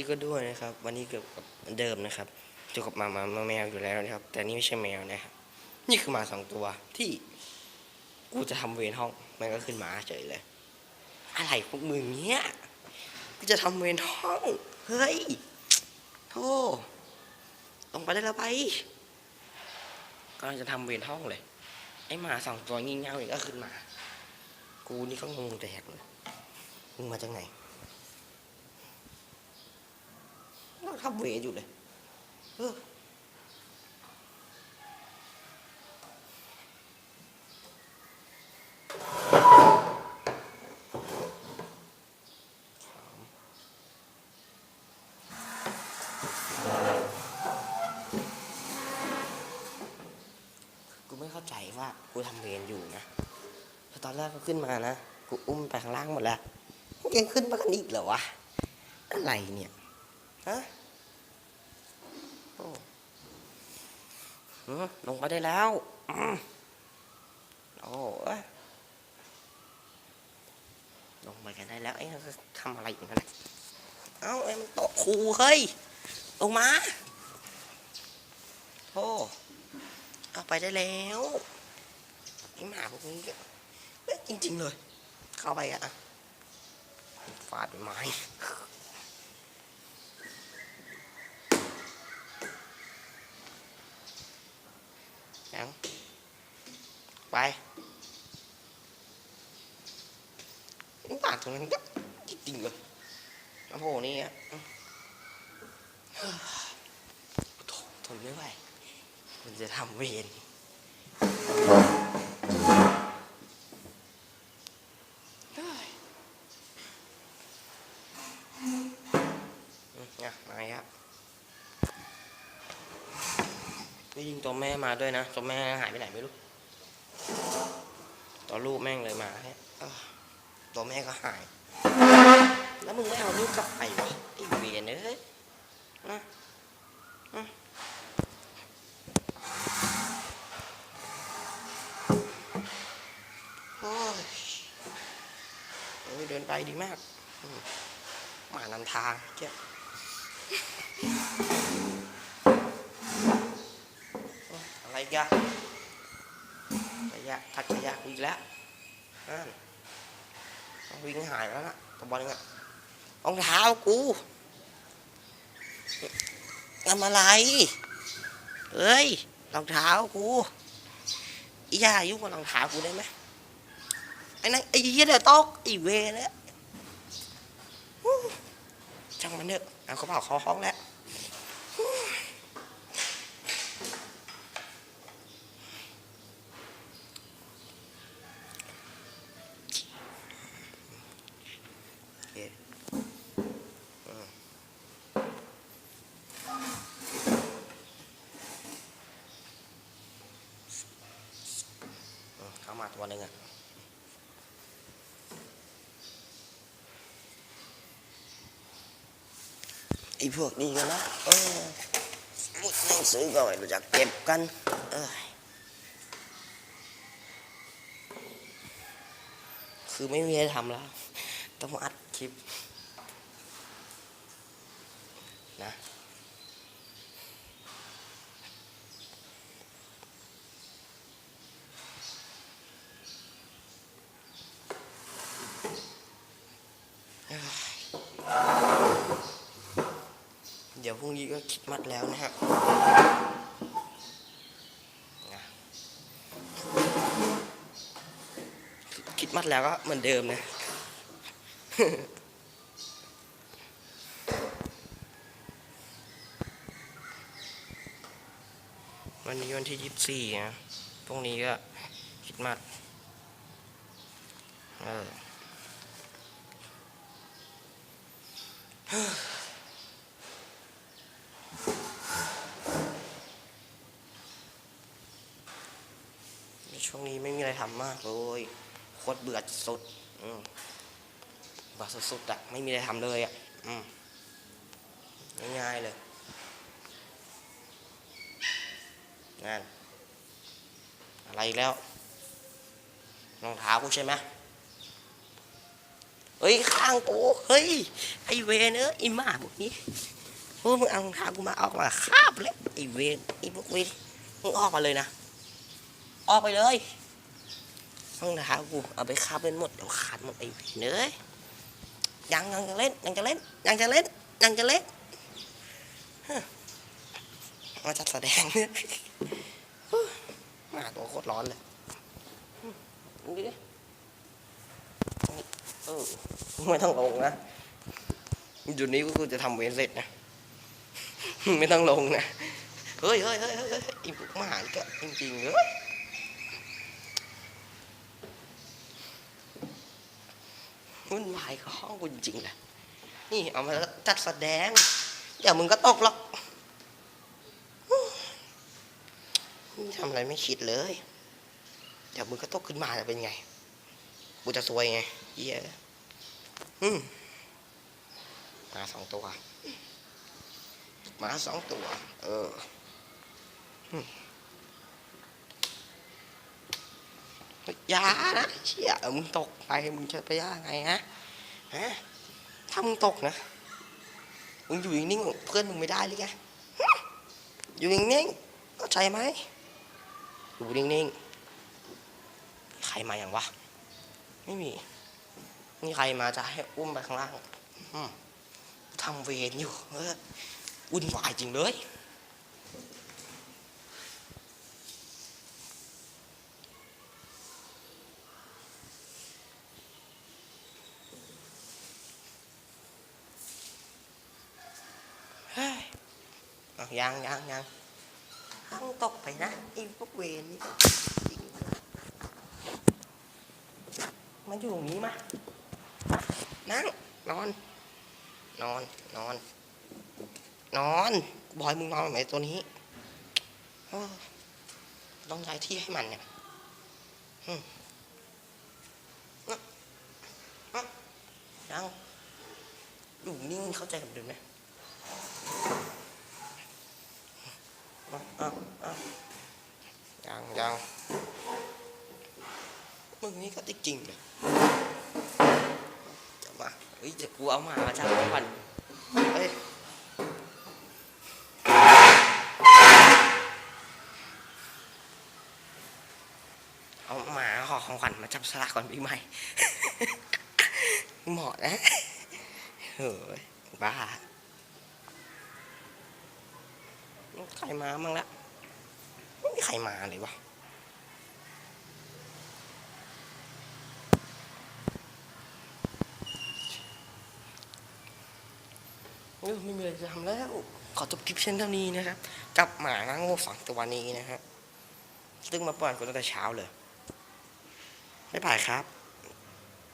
ดีก็ด้วยนะครับ วันนี้เกี่ยวกับเหมือนเดิมนะครับเกี่ยวกับหมาหมาแมวอยู่แล้วนะครับ แต่นี่ไม่ใช่แมวนะครับ นี่คือหมาสองตัวที่กูจะทำเวรห้องมันก็ขึ้นมาเฉยเลย อะไรพวกมึงเนี้ยกูจะทำเวรห้องเฮ้ยโธ่ลงไปได้แล้วไปกำลังจะทำเวรห้องเลย ไอหมาสองตัวงี่เง่าอีกก็ขึ้นมา กูนี่ก็งงแตกเลยมึงมาจากไหน เรา ทำเวอยู่เลยเออกูไม่เข้าใจว่ากูทำเวรอยู่นะแต่ตอนแรกก็ขึ้นมานะ กูอุ้มไปข้างล่างหมดแล้วยังขึ้นมากันอีกเหรอวะ อะไรเนี่ย ฮะ ลงมาได้แล้วโอ้ยลงมากันได้แล้วไอ้นั่นจะทำอะไรอยู่นั่นน่ะเอ้าไอ้มันโตะครูเฮ้ย ลงมาโอ้เอาไปได้แล้วไอ้หมาพวกนี้เอ๊ะจริง ๆ เลย เข้าไปอะฟาดไม้ ยังไปปากตรงนั้นก็จริงเลยโอ้โหนี่อะทนไม่ไหวมันจะทำเวรเฮ้ยอืมเนี่ยมาครับ นี่ยิงตัวแม่มาด้วยนะ ตัวแม่หายไปไหนไม่รู้ ตัวลูกแม่งเลยมาแค่ตัวแม่ก็หาย แล้วมึงไม่เอาลูกกลับไปวะไอ้เวียนเอ้ยนะนะโอ้ยเดินไปดีมากมหมานำทางเจ้าโอ้ ยะไรกันขยะทัดขยะอีกแล้วอันวิ่งหายแล้วนะตัวบอลนึงอะรองเท้ากูทำอะไรเอ้ย รองเท้ากูอีย่ายุ่งกับรองเท้ากูได้ไหมไอ้นั่นไอ้เหี้ยเดี๋ยวตกไอ้เวแล้วฮู้ช่างมันเถอะเอาเขาเผาเขาห้องแล้ว วันหนึ่งอะไอ้พวกนี้กันนะเออพูดหนังสือก็ไม่รู้จักเก็บกัน เออคือไม่มีอะไรทำแล้ว ต้องอัดคลิป นะ เดี๋ยว พรุ่งนี้ก็คิดมัดแล้วนะฮะคิดมัดแล้วก็เหมือนเดิมนะวันนี้วันที่ยี่สิบสี่นะพรุ่งนี้ก็คิดมัดเออ ช่วงนี้ไม่มีอะไรทำมากเลยโคตรเบื่อสุดอืมเบื่อสุดๆอะไม่มีอะไรทำเลยอะอืมง่ายๆเลยนั่นอะไรแล้วรองเท้ากูใช่ไหมเฮ้ย ข้างกูเฮ้ย ไอเวนเออไอหมาพวกนี้ พวกมึงเอารองเท้ากูมาออกมาคาบเลยไอเวนไอพวกเวนมึงออกมาเลยนะ ออกไปเลยรองเท้ากูเอาไปคาบเล่นหมดเดี๋ยวขาดหมดไอเวนเอ้ยยังยังจะเล่นยังจะเล่นยังจะเล่นยังจะเล่นมาจัดแสดงหมาตัวโคตรร้อนเลยดูดิเออไม่ต้องลงนะ จุดนี้กูจะทำเวรเสร็จนะ ไม่ต้องลงนะ เฮ้ยเฮ้ยเฮ้ยเฮ้ยอีพวกหานก็จริงๆเลยวุ่นวายกับห้องกูจริงๆนะนี่เอามาจัดแสดงเดี๋ยวมึงก็ตกหรอกทำอะไรไม่คิดเลย เดี๋ยวมึงก็ตกขึ้นมาจะเป็นไง กูจะซวยไงเหี้ยอืมมาสองตัว มาสองตัว เอออยานะเชี่ยมึงตกไปมึงจะไปย่าไงฮะฮะถ้ามึงตกนะมึงอยู่นิ่งเพื่อนมึงไม่ได้หรือไงอยู่นิ่งๆเข้าใจไหมอยู่นิ่งๆใครมาอย่างวะไม่มีมีใครมาจะให้อุ้มไปข้างล่างทำเวรอยู่เออ วุ่นวายจริงเลยเฮ้ยเอายังยังยังต้องตกไป นอน บอยมึงนอนไหมตัวนี้ต้องย้ายที่ให้มันเนี่ยยังอยู่นิ่งเข้าใจกับเดิมไหมอะอะอะยังยังมึงนี่ก็จริงเลยจะมาเฮ้ยจะกูเอามามาจากก่อนเฮ้ย เอาหมา ขอของขวัญมาจับสลากก่อนปีใหม่ เหมาะนะเฮ้ยบ้าใครมามั่งละไม่มีใครมาเลยวะเออไม่มีอะไรจะทำแล้ว ขอจบคลิปเช่นเท่านี้นะครับ กับหมาโง่ฝังตัวนี้นะฮะซึ่งมาปล่อยกูตั้งแต่เช้าเลย บ๊ายบายครับ